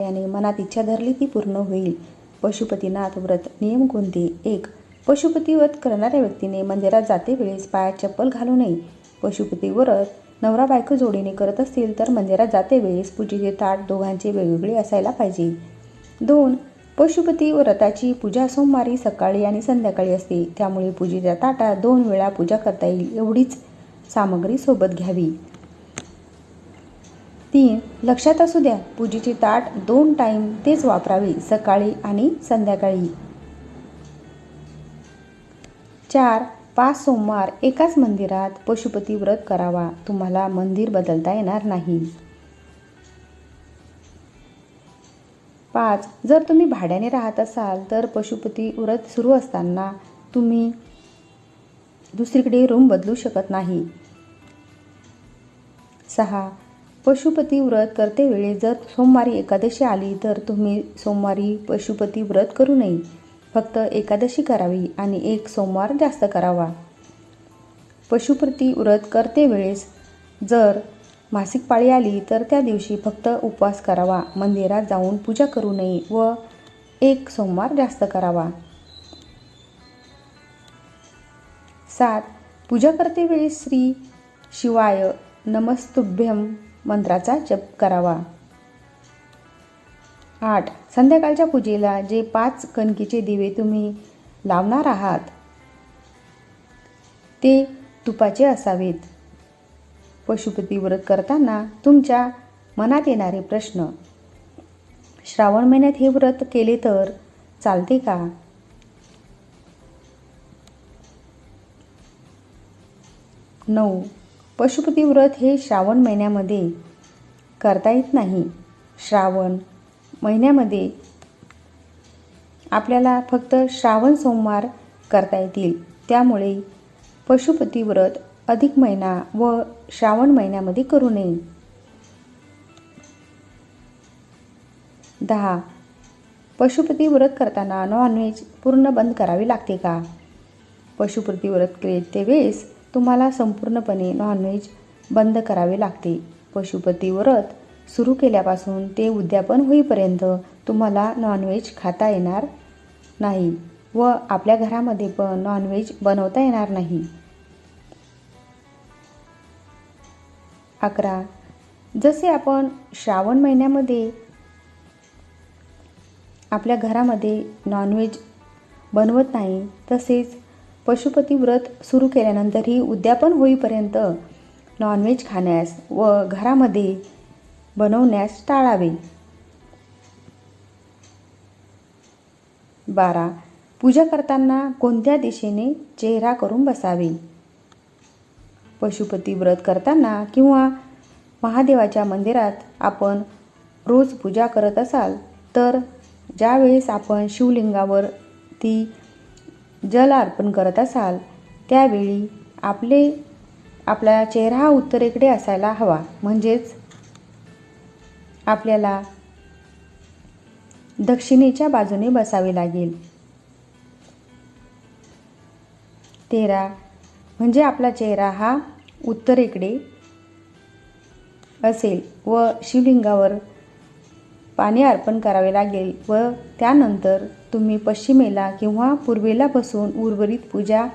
याने मनात इच्छा धरली ती पूर्ण होईल. पशुपतीनाथ व्रत नियम कोणते? एक पशुपती व्रत करणाऱ्या व्यक्तीने मंदिरात जाते वेळेस पायात चप्पल घालू नये. पशुपती व्रत नवरा बायको जोडीने करत असतील तर मंदिरात जाते वेळेस पूजेचे ताट दोघांचे वेगवेगळे असायला पाहिजे. दोन पशुपती व्रताची पूजा सोमवारी सकाळी आणि संध्याकाळी असते. त्यामुळे पूजेच्या ताटात दोन वेळा पूजा करता येईल एवढीच सामग्री सोबत घ्यावी. तीन लक्षात असू द्या पूजेची ताट दोन टाईम तेच वापरावी सकाळी आणि संध्याकाळी. चार पाच सोमवार एकाच मंदिरात पशुपती व्रत करावा. तुम्हाला मंदिर बदलता येणार नाही. पाच जर तुम्ही भाड्याने राहत असाल तर पशुपती व्रत सुरू असताना तुम्ही दुसरीकडे रूम बदलू शकत नाही. सहा पशुपती व्रत करते वेळी जर सोमवारी एकादशी आली तर तुम्ही सोमवारी पशुपती व्रत करू नये. फक्त एकादशी करावी आणि एक सोमवार जास्त करावा. पशुपती व्रत करते वेळेस जर मासिक पाळी आली तर त्या दिवशी फक्त उपवास करावा. मंदिरात जाऊन पूजा करू नये व एक सोमवार जास्त करावा. सात. पूजा करते वेळी श्री शिवाय नमस्तुभ्यम मंत्राचा जप करावा. आठ. संध्याकाळच्या पूजेला जे पाच कणकीचे दिवे तुम्ही लावणार आहात ते तुपाचे असावेत. पशुपती व्रत करताना तुमच्या मनात येणारे प्रश्न श्रावण महिन्यात हे व्रत केले तर चालते का? नऊ. पशुपती व्रत हे श्रावण महिन्यामध्ये करता येत नाही. श्रावण महिन्यामध्ये आपल्याला फक्त श्रावण सोमवार करता येतील. त्यामुळे पशुपती व्रत अधिक महिना व श्रावण महिन्यामध्ये करू नये. दहा. पशुपती व्रत करताना नॉनव्हेज पूर्ण बंद करावे लागते का? पशुपती व्रत केले वेळेस तुम्हाला संपूर्णपणे नॉनव्हेज बंद करावे लागते. पशुपती व्रत सुरू केल्यापासून ते उद्यापन होईपर्यंत तुम्हाला नॉनव्हेज खाता येणार नाही व आपल्या घरामध्ये पण नॉनव्हेज बनवता येणार नाही. अकरा. जसे आपण श्रावण महिन्यामध्ये आपल्या घरामध्ये नॉनव्हेज बनवत नाही तसेच पशुपती व्रत सुरू केल्यानंतरही उद्यापन होईपर्यंत नॉनव्हेज खाण्यास व घरामध्ये बनवण्यास टाळावे. बारा. पूजा करताना कोणत्या दिशेने चेहरा करून बसावे? पशुपती व्रत करताना किंवा महादेवाच्या मंदिरात आपण रोज पूजा करत असाल तर ज्यावेळेस आपण शिवलिंगावर ती जल अर्पण करत असाल त्यावेळी आपले आपला चेहरा हा उत्तरेकडे असायला हवा. म्हणजेच आपल्याला दक्षिणेच्या बाजूने बसावे लागेल. तेरा म्हणजे आपला चेहरा हा उत्तरेकडे असेल व शिवलिंगावर पाणी अर्पण करावे लागेल व त्यानंतर तुम्ही पश्चिमेला किंवा पूर्वेला बसून उर्वरित पूजा